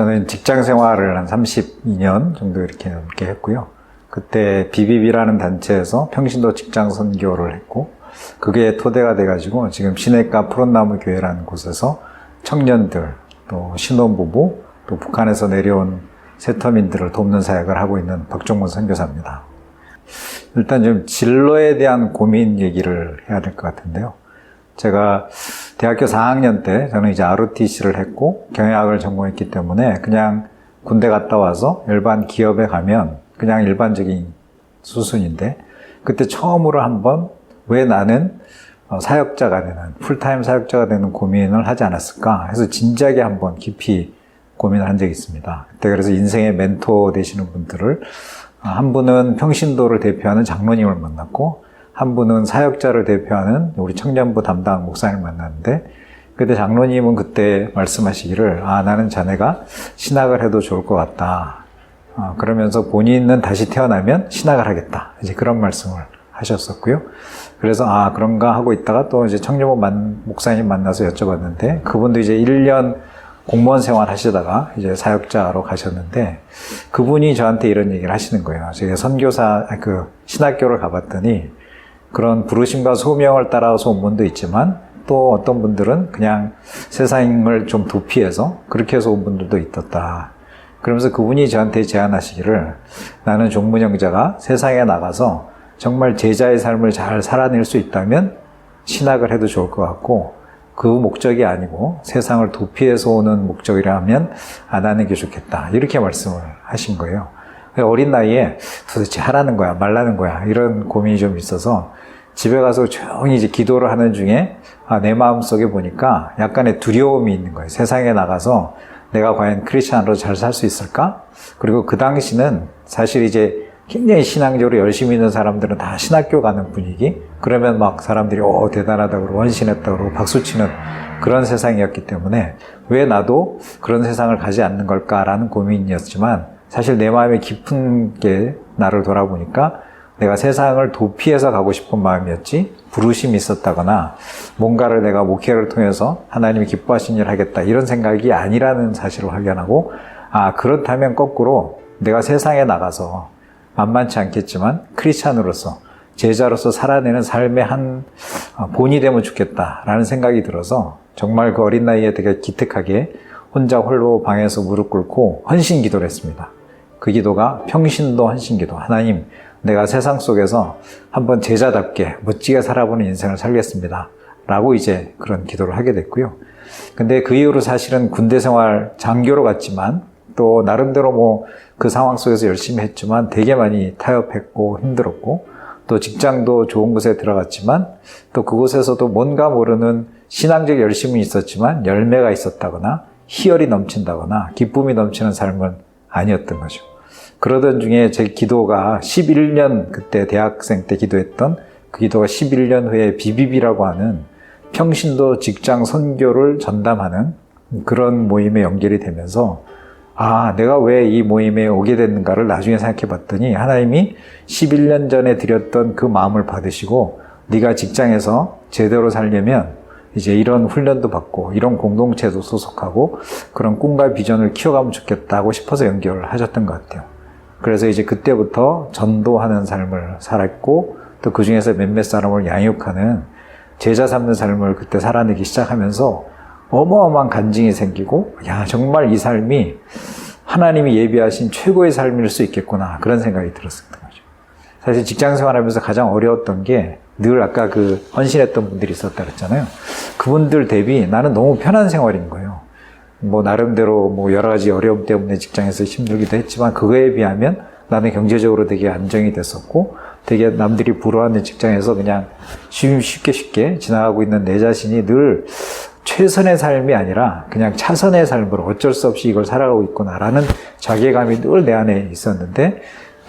저는 직장 생활을 한 32년 정도 이렇게 넘게 했고요. 그때 비비비라는 단체에서 평신도 직장 선교를 했고, 그게 토대가 돼가지고 지금 시내가 푸른나무 교회라는 곳에서 청년들, 또 신혼부부, 또 북한에서 내려온 세터민들을 돕는 사역을 하고 있는 박종문 선교사입니다. 일단 좀 진로에 대한 고민 얘기를 해야 될 것 같은데요. 제가 대학교 4학년 때 저는 이제 ROTC를 했고 경영학을 전공했기 때문에 그냥 군대 갔다 와서 일반 기업에 가면 그냥 일반적인 수순인데 그때 처음으로 한번 왜 나는 어, 사역자가 되는 풀타임 사역자가 되는 고민을 하지 않았을까 해서 진지하게 한번 깊이 고민을 한 적이 있습니다. 그때 그래서 인생의 멘토 되시는 분들을 아, 한 분은 평신도를 대표하는 장로님을 만났고 한 분은 사역자를 대표하는 우리 청년부 담당 목사님을 만났는데 그때 장로님은 그때 말씀하시기를 아 나는 자네가 신학을 해도 좋을 것 같다. 아, 그러면서 본인은 다시 태어나면 신학을 하겠다. 이제 그런 말씀을 하셨었고요. 그래서 아 그런가 하고 있다가 또 이제 청년부 만, 목사님 만나서 여쭤봤는데 그분도 이제 1년 공무원 생활 하시다가 이제 사역자로 가셨는데 그분이 저한테 이런 얘기를 하시는 거예요. 제가 선교사 아니, 그 신학교를 가봤더니 그런 부르심과 소명을 따라서 온 분도 있지만 또 어떤 분들은 그냥 세상을 좀 도피해서 그렇게 해서 온 분들도 있었다. 그러면서 그분이 저한테 제안하시기를 나는 종문형자가 세상에 나가서 정말 제자의 삶을 잘 살아낼 수 있다면 신학을 해도 좋을 것 같고 그 목적이 아니고 세상을 도피해서 오는 목적이라면 안 하는 게 좋겠다. 이렇게 말씀을 하신 거예요. 어린 나이에 도대체 하라는 거야, 말라는 거야. 이런 고민이 좀 있어서 집에 가서 조용히 이제 기도를 하는 중에 아, 내 마음 속에 보니까 약간의 두려움이 있는 거예요. 세상에 나가서 내가 과연 크리스천으로 잘 살 수 있을까? 그리고 그 당시는 사실 이제 굉장히 신앙적으로 열심히 있는 사람들은 다 신학교 가는 분위기. 그러면 막 사람들이 오 대단하다고 그러고 원신했다고 박수치는 그런 세상이었기 때문에 왜 나도 그런 세상을 가지 않는 걸까라는 고민이었지만 사실 내 마음에 깊은 게 나를 돌아보니까 내가 세상을 도피해서 가고 싶은 마음이었지 부르심이 있었다거나 뭔가를 내가 목회를 통해서 하나님이 기뻐하신 일을 하겠다 이런 생각이 아니라는 사실을 발견하고 아 그렇다면 거꾸로 내가 세상에 나가서 만만치 않겠지만 크리스찬으로서 제자로서 살아내는 삶의 한 본이 되면 좋겠다라는 생각이 들어서 정말 그 어린 나이에 되게 기특하게 혼자 홀로 방에서 무릎 꿇고 헌신 기도를 했습니다. 그 기도가 평신도 헌신 기도. 하나님, 내가 세상 속에서 한번 제자답게 멋지게 살아보는 인생을 살겠습니다. 라고 이제 그런 기도를 하게 됐고요. 근데 그 이후로 사실은 군대 생활 장교로 갔지만 또 나름대로 뭐 그 상황 속에서 열심히 했지만 되게 많이 타협했고 힘들었고 또 직장도 좋은 곳에 들어갔지만 또 그곳에서도 뭔가 모르는 신앙적 열심은 있었지만 열매가 있었다거나 희열이 넘친다거나 기쁨이 넘치는 삶은 아니었던 거죠. 그러던 중에 제 기도가 11년 그때 대학생 때 기도했던 그 기도가 11년 후에 비비비라고 하는 평신도 직장 선교를 전담하는 그런 모임에 연결이 되면서 아, 내가 왜 이 모임에 오게 됐는가를 나중에 생각해 봤더니 하나님이 11년 전에 드렸던 그 마음을 받으시고 네가 직장에서 제대로 살려면 이제 이런 훈련도 받고 이런 공동체도 소속하고 그런 꿈과 비전을 키워가면 좋겠다고 싶어서 연결을 하셨던 것 같아요. 그래서 이제 그때부터 전도하는 삶을 살았고 또 그 중에서 몇몇 사람을 양육하는 제자 삼는 삶을 그때 살아내기 시작하면서 어마어마한 간증이 생기고 야 정말 이 삶이 하나님이 예비하신 최고의 삶일 수 있겠구나 그런 생각이 들었었던 거죠. 사실 직장 생활하면서 가장 어려웠던 게 늘 아까 그 헌신했던 분들이 있었다 그랬잖아요. 그분들 대비 나는 너무 편한 생활인 거예요. 뭐 나름대로 뭐 여러 가지 어려움 때문에 직장에서 힘들기도 했지만 그거에 비하면 나는 경제적으로 되게 안정이 됐었고 되게 남들이 부러워하는 직장에서 그냥 쉽게 쉽게 지나가고 있는 내 자신이 늘 최선의 삶이 아니라 그냥 차선의 삶으로 어쩔 수 없이 이걸 살아가고 있구나라는 자괴감이 늘 내 안에 있었는데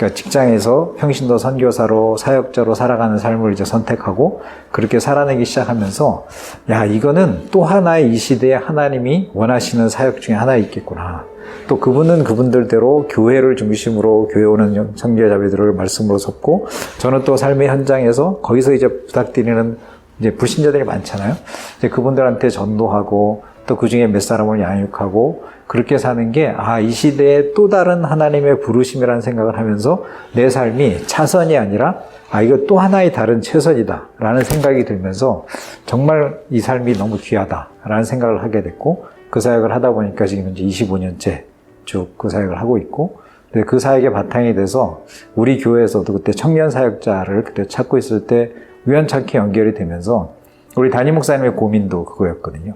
그러니까 직장에서 평신도 선교사로 사역자로 살아가는 삶을 이제 선택하고 그렇게 살아내기 시작하면서 야 이거는 또 하나의 이 시대에 하나님이 원하시는 사역 중에 하나 있겠구나. 또 그분은 그분들대로 교회를 중심으로 교회 오는 성교자매들을 말씀으로 섭고 저는 또 삶의 현장에서 거기서 이제 부탁드리는 이제 불신자들이 많잖아요. 이제 그분들한테 전도하고 또 그 중에 몇 사람을 양육하고 그렇게 사는 게, 아, 이 시대에 또 다른 하나님의 부르심이라는 생각을 하면서 내 삶이 차선이 아니라, 아, 이거 또 하나의 다른 최선이다. 라는 생각이 들면서 정말 이 삶이 너무 귀하다. 라는 생각을 하게 됐고, 그 사역을 하다 보니까 지금 이제 25년째 쭉 그 사역을 하고 있고, 그 사역의 바탕이 돼서 우리 교회에서도 그때 청년 사역자를 그때 찾고 있을 때 우연찮게 연결이 되면서 우리 담임 목사님의 고민도 그거였거든요.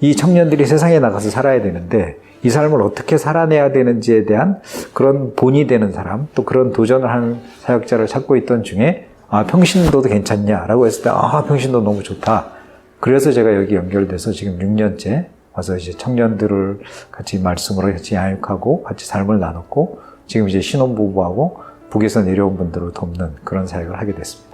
이 청년들이 세상에 나가서 살아야 되는데 이 삶을 어떻게 살아내야 되는지에 대한 그런 본이 되는 사람, 또 그런 도전을 하는 사역자를 찾고 있던 중에 아, 평신도도 괜찮냐라고 했을 때 아, 평신도 너무 좋다. 그래서 제가 여기 연결돼서 지금 6년째 와서 이제 청년들을 같이 말씀으로 같이 양육하고 같이 삶을 나눴고 지금 이제 신혼부부하고 북에서 내려온 분들을 돕는 그런 사역을 하게 됐습니다.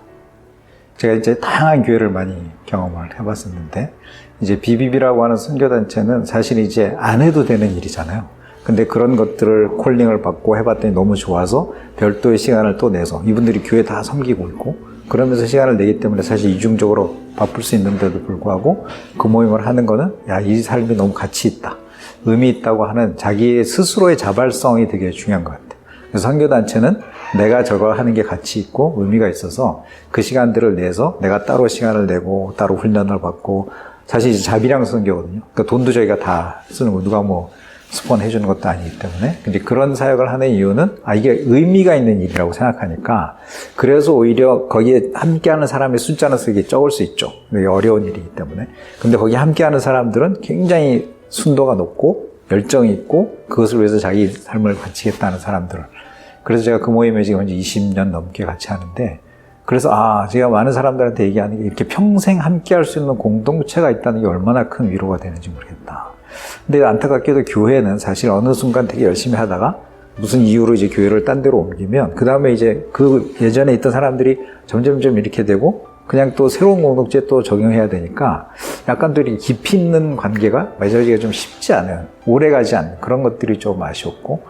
제가 이제 다양한 교회를 많이 경험을 해봤었는데 이제 비비비라고 하는 선교단체는 사실 이제 안 해도 되는 일이잖아요. 근데 그런 것들을 콜링을 받고 해봤더니 너무 좋아서 별도의 시간을 또 내서 이분들이 교회 다 섬기고 있고 그러면서 시간을 내기 때문에 사실 이중적으로 바쁠 수 있는데도 불구하고 그 모임을 하는 거는 야, 이 삶이 너무 가치 있다. 의미 있다고 하는 자기의 스스로의 자발성이 되게 중요한 것 같아요. 그래서 선교단체는 내가 저걸 하는 게 가치 있고 의미가 있어서 그 시간들을 내서 내가 따로 시간을 내고 따로 훈련을 받고 사실 이제 자비량 선교거든요. 그러니까 돈도 저희가 다 쓰는 거 누가 뭐 스폰 해주는 것도 아니기 때문에 근데 그런 사역을 하는 이유는 아 이게 의미가 있는 일이라고 생각하니까 그래서 오히려 거기에 함께하는 사람의 숫자는 되게 적을 수 있죠. 어려운 일이기 때문에 근데 거기 함께하는 사람들은 굉장히 순도가 높고 열정이 있고 그것을 위해서 자기 삶을 바치겠다는 사람들. 그래서 제가 그 모임에 지금 이제 20년 넘게 같이 하는데 그래서 아 제가 많은 사람들한테 얘기하는 게 이렇게 평생 함께 할 수 있는 공동체가 있다는 게 얼마나 큰 위로가 되는지 모르겠다. 근데 안타깝게도 교회는 사실 어느 순간 되게 열심히 하다가 무슨 이유로 이제 교회를 딴 데로 옮기면 그 다음에 이제 그 예전에 있던 사람들이 점점점 이렇게 되고 그냥 또 새로운 공동체 또 적용해야 되니까 약간 또 깊이 있는 관계가 맺어지기가 좀 쉽지 않은 오래 가지 않는 그런 것들이 좀 아쉬웠고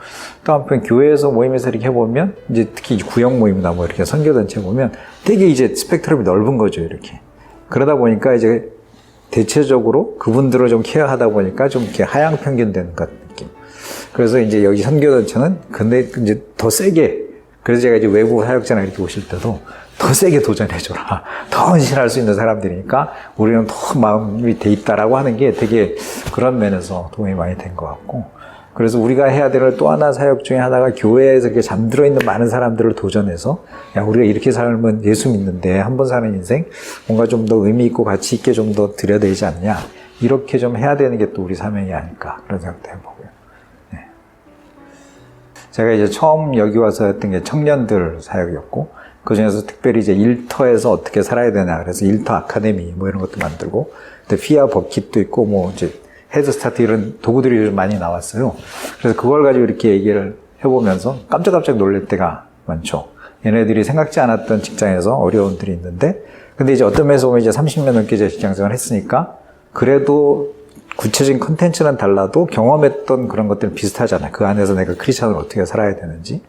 또 한편 교회에서 모임에서 이렇게 해보면 이제 특히 구역 모임이나 뭐 이렇게 선교단체 보면 되게 이제 스펙트럼이 넓은 거죠 이렇게 그러다 보니까 이제 대체적으로 그분들을 좀 케어하다 보니까 좀 이렇게 하향 평균되는 것 느낌. 그래서 이제 여기 선교단체는 근데 이제 더 세게 그래서 제가 이제 외부 사역자나 이렇게 오실 때도 더 세게 도전해줘라. 더 헌신할 수 있는 사람들이니까 우리는 더 마음이 돼 있다라고 하는 게 되게 그런 면에서 도움이 많이 된 것 같고. 그래서 우리가 해야 될 또 하나 사역 중에 하나가 교회에서 이렇게 잠들어 있는 많은 사람들을 도전해서 야, 우리가 이렇게 살면 예수 믿는데 한 번 사는 인생 뭔가 좀 더 의미 있고 가치 있게 좀더 드려야 되지 않냐. 이렇게 좀 해야 되는 게 또 우리 사명이 아닐까. 그런 생각도 해보고요. 네. 제가 이제 처음 여기 와서 했던 게 청년들 사역이었고, 그 중에서 특별히 이제 일터에서 어떻게 살아야 되나. 그래서 일터 아카데미 뭐 이런 것도 만들고, 피아 버킷도 있고, 뭐 이제 헤드스타트 이런 도구들이 요즘 많이 나왔어요. 그래서 그걸 가지고 이렇게 얘기를 해보면서 깜짝깜짝 놀랄 때가 많죠. 얘네들이 생각지 않았던 직장에서 어려움들이 있는데, 근데 이제 어떤 면에서 보면 이제 30년 넘게 이제 직장 생활 했으니까, 그래도 구체적인 컨텐츠는 달라도 경험했던 그런 것들은 비슷하잖아요. 그 안에서 내가 크리스천을 어떻게 살아야 되는지.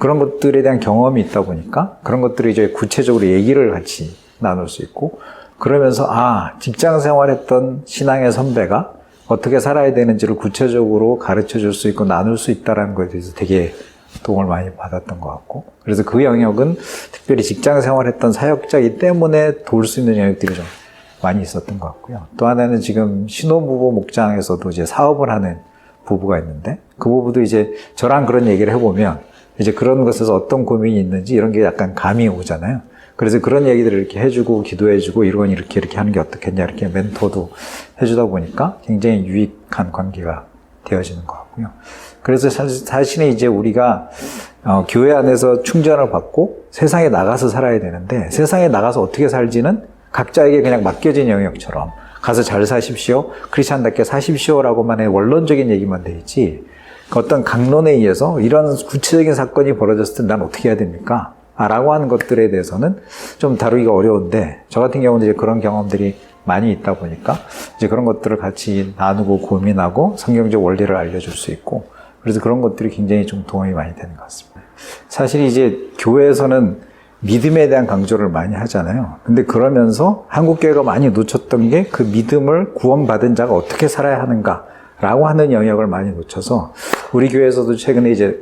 그런 것들에 대한 경험이 있다 보니까 그런 것들을 이제 구체적으로 얘기를 같이 나눌 수 있고 그러면서 아, 직장 생활했던 신앙의 선배가 어떻게 살아야 되는지를 구체적으로 가르쳐 줄 수 있고 나눌 수 있다는 것에 대해서 되게 도움을 많이 받았던 것 같고 그래서 그 영역은 특별히 직장 생활했던 사역자이기 때문에 도울 수 있는 영역들이 좀 많이 있었던 것 같고요. 또 하나는 지금 신혼부부 목장에서도 이제 사업을 하는 부부가 있는데 그 부부도 이제 저랑 그런 얘기를 해보면 이제 그런 것에서 어떤 고민이 있는지 이런 게 약간 감이 오잖아요. 그래서 그런 얘기들을 이렇게 해주고 기도해주고 이런 이렇게 이렇게 하는 게 어떻겠냐 이렇게 멘토도 해주다 보니까 굉장히 유익한 관계가 되어지는 것 같고요. 그래서 사실, 사실은 이제 우리가 어, 교회 안에서 충전을 받고 세상에 나가서 살아야 되는데 세상에 나가서 어떻게 살지는 각자에게 그냥 맡겨진 영역처럼 가서 잘 사십시오, 크리스찬답게 사십시오라고만의 원론적인 얘기만 돼 있지 어떤 강론에 의해서 이런 구체적인 사건이 벌어졌을 때 난 어떻게 해야 됩니까? 아, 라고 하는 것들에 대해서는 좀 다루기가 어려운데 저 같은 경우는 이제 그런 경험들이 많이 있다 보니까 이제 그런 것들을 같이 나누고 고민하고 성경적 원리를 알려줄 수 있고 그래서 그런 것들이 굉장히 좀 도움이 많이 되는 것 같습니다. 사실 이제 교회에서는 믿음에 대한 강조를 많이 하잖아요. 근데 그러면서 한국 교회가 많이 놓쳤던 게 그 믿음을 구원받은 자가 어떻게 살아야 하는가 라고 하는 영역을 많이 놓쳐서 우리 교회에서도 최근에 이제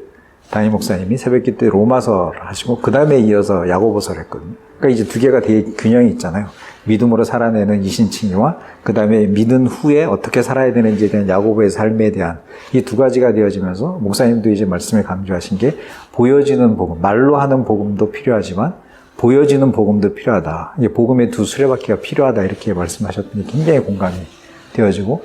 담임 목사님이 새벽기 때 로마서를 하시고 그 다음에 이어서 야고보서를 했거든요. 그러니까 이제 두 개가 되게 균형이 있잖아요. 믿음으로 살아내는 이신칭의와 그 다음에 믿은 후에 어떻게 살아야 되는지에 대한 야고보의 삶에 대한 이 두 가지가 되어지면서 목사님도 이제 말씀에 강조하신 게 보여지는 복음, 말로 하는 복음도 필요하지만 보여지는 복음도 필요하다. 이게 복음의 두 수레바퀴가 필요하다 이렇게 말씀하셨더니 굉장히 공감이 되어지고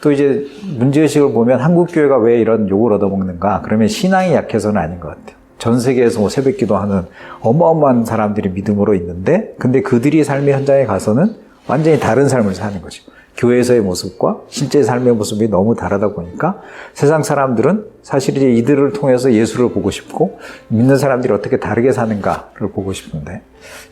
또 이제 문제의식을 보면 한국 교회가 왜 이런 욕을 얻어먹는가? 그러면 신앙이 약해서는 아닌 것 같아요. 전 세계에서 뭐 새벽 기도하는 어마어마한 사람들이 믿음으로 있는데, 근데 그들이 삶의 현장에 가서는 완전히 다른 삶을 사는 거죠. 교회에서의 모습과 실제 삶의 모습이 너무 다르다 보니까 세상 사람들은 사실 이제 이들을 통해서 예수를 보고 싶고 믿는 사람들이 어떻게 다르게 사는가를 보고 싶은데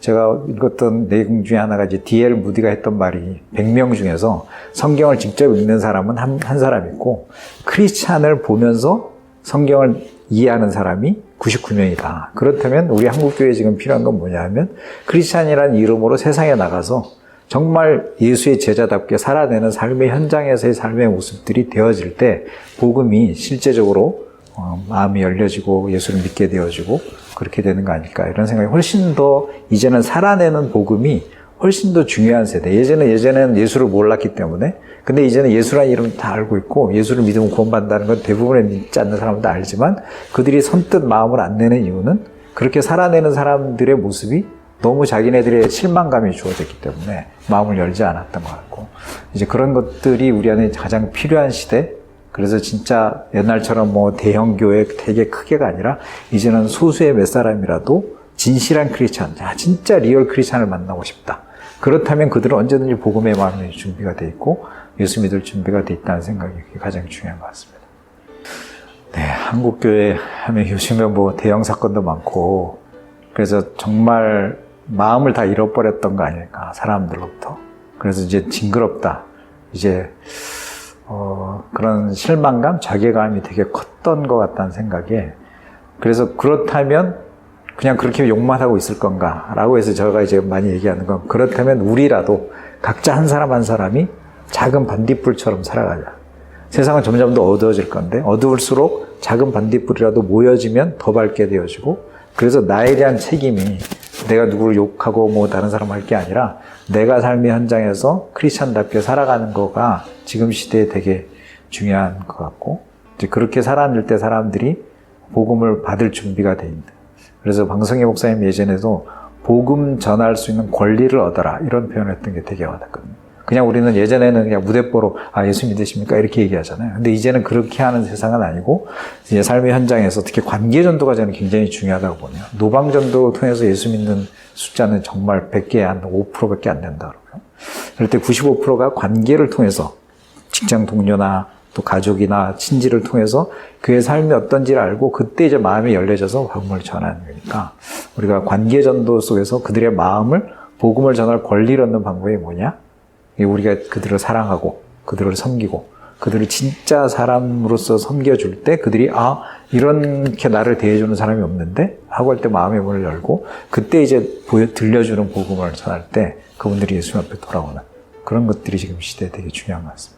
제가 읽었던 내용 중에 하나가 이제 D.L. 무디가 했던 말이 100명 중에서 성경을 직접 읽는 사람은 한, 한 사람 있고 크리스찬을 보면서 성경을 이해하는 사람이 99명이다. 그렇다면 우리 한국 교회에 지금 필요한 건 뭐냐 하면 크리스찬이라는 이름으로 세상에 나가서 정말 예수의 제자답게 살아내는 삶의 현장에서의 삶의 모습들이 되어질 때 복음이 실제적으로 어, 마음이 열려지고 예수를 믿게 되어지고 그렇게 되는 거 아닐까 이런 생각이 훨씬 더 이제는 살아내는 복음이 훨씬 더 중요한 세대. 예전에 예전에는 예수를 몰랐기 때문에 근데 이제는 예수라는 이름 다 알고 있고 예수를 믿으면 구원받는다는 건 대부분의 믿지 않는 사람도 알지만 그들이 선뜻 마음을 안 내는 이유는 그렇게 살아내는 사람들의 모습이 너무 자기네들의 실망감이 주어졌기 때문에 마음을 열지 않았던 것 같고 이제 그런 것들이 우리 안에 가장 필요한 시대 그래서 진짜 옛날처럼 뭐 대형 교회 되게 크게가 아니라 이제는 소수의 몇 사람이라도 진실한 크리스찬, 아, 진짜 리얼 크리스찬을 만나고 싶다. 그렇다면 그들은 언제든지 복음의 마음이 준비가 돼 있고 예수 믿을 준비가 돼 있다는 생각이 가장 중요한 것 같습니다. 네, 한국 교회 하면 요즘에 뭐 대형 사건도 많고 그래서 정말 마음을 다 잃어버렸던 거 아닐까 사람들로부터. 그래서 이제 징그럽다. 이제 어, 그런 실망감, 자괴감이 되게 컸던 것 같다는 생각에 그래서 그렇다면 그냥 그렇게 욕만 하고 있을 건가? 라고 해서 제가 이제 많이 얘기하는 건 그렇다면 우리라도 각자 한 사람 한 사람이 작은 반딧불처럼 살아가자. 세상은 점점 더 어두워질 건데 어두울수록 작은 반딧불이라도 모여지면 더 밝게 되어지고 그래서 나에 대한 책임이 내가 누구를 욕하고 뭐 다른 사람 할 게 아니라 내가 삶의 현장에서 크리스찬답게 살아가는 거가 지금 시대에 되게 중요한 것 같고 이제 그렇게 살아낼 때 사람들이 복음을 받을 준비가 돼 있는. 그래서 방성희 목사님 예전에도 복음 전할 수 있는 권리를 얻어라 이런 표현을 했던 게 되게 와닿거든요. 그냥 우리는 예전에는 그냥 무대뽀로 아 예수 믿으십니까 이렇게 얘기하잖아요. 근데 이제는 그렇게 하는 세상은 아니고 이제 삶의 현장에서 특히 관계 전도가 저는 굉장히 중요하다고 보네요. 노방 전도를 통해서 예수 믿는 숫자는 정말 100개에 한 5%밖에 안 된다 그러고요. 그럴 때 95%가 관계를 통해서 직장 동료나 또 가족이나 친지를 통해서 그의 삶이 어떤지를 알고 그때 이제 마음이 열려져서 복음을 전하는 거니까 우리가 관계 전도 속에서 그들의 마음을 복음을 전할 권리를 얻는 방법이 뭐냐? 우리가 그들을 사랑하고 그들을 섬기고 그들을 진짜 사람으로서 섬겨줄 때 그들이 아 이렇게 나를 대해주는 사람이 없는데 하고 할 때 마음의 문을 열고 그때 이제 보여 들려주는 복음을 전할 때 그분들이 예수 앞에 돌아오는 그런 것들이 지금 시대에 되게 중요한 것 같습니다.